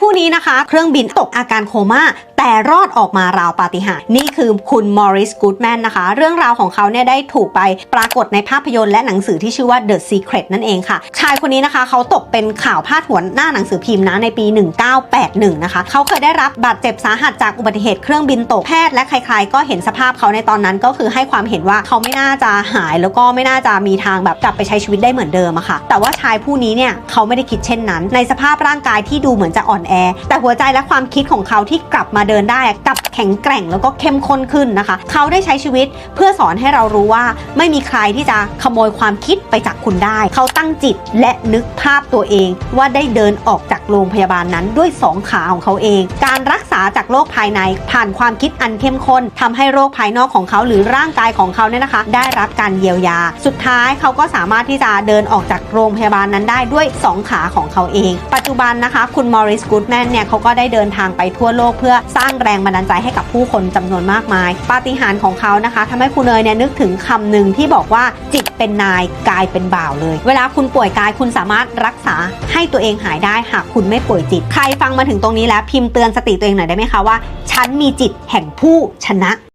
ผู้นี้นะคะ เครื่องบินตกอาการโคม่า แต่รอดออกมาราวปาฏิหาริย์นี่คือคุณมอริสกูดแมนนะคะ เรื่องราวของเขาเนี่ยได้ถูกไปปรากฏในภาพยนตร์และหนังสือที่ชื่อว่า The Secret นั่นเองค่ะ ชายคนนี้นะคะ เขาตกเป็นข่าวพาดหัวหน้าหนังสือพิมพ์นะในปี 1981 นะคะ เขาเคยได้รับบาดเจ็บสาหัสจากอุบัติเหตุเครื่องบินตกแพทย์และใครๆ ก็เห็นสภาพเขาในตอนนั้นก็คือให้ความเห็นว่าเขาไม่น่าจะหายแล้วก็ไม่น่าจะมีทางแบบกลับไปใช้ชีวิตได้เหมือนเดิมอะค่ะ แต่ว่าชายผู้นี้เนี่ยเขาไม่ได้คิดเช่นนั้น ในสภาพร่างกายที่ดูเหมือนจะอ่อนแอ แต่หัวใจและความคิดของเขาที่กลับมาเดินได้กับแข็งแกร่งแล้วก็เข้มข้นขึ้นนะคะ เขาได้ใช้ชีวิตเพื่อสอนให้เรารู้ว่าไม่มีใครที่จะขโมยความคิดไปจากคุณได้ เขาตั้งจิตและนึกภาพตัวเองว่าได้เดินออกจากโรงพยาบาลนั้นด้วยสองขาของเขาเอง การรักษาจากโรคภายในผ่านความคิดอันเข้มข้นทำให้โรคภายนอกของเขาหรือร่างกายของเขาเนี่ยนะคะ ได้รับการเยียวยา สุดท้ายเขาก็สามารถที่จะเดินออกจากโรงพยาบาลนั้นได้ด้วยสองขาของเขาเอง ปัจจุบันนะคะ คุณมอริสกูดแมนเนี่ยเขาก็ได้เดินทางไปทั่วโลกเพื่อสร้างแรงบันดาลใจให้กับผู้คนจำนวนมากมาย ปาฏิหาริย์ของเขานะคะทำให้คุณเนยเนี่ยนึกถึงคำหนึ่งที่บอกว่าจิตเป็นนายกายเป็นบ่าวเลย เวลาคุณป่วยกายคุณสามารถรักษาให้ตัวเองหายได้หากคุณไม่ป่วยจิต ใครฟังมาถึงตรงนี้แล้วพิมพ์เตือนสติตัวเองหน่อยได้ไหมคะว่า ฉันมีจิตแห่งผู้ชนะ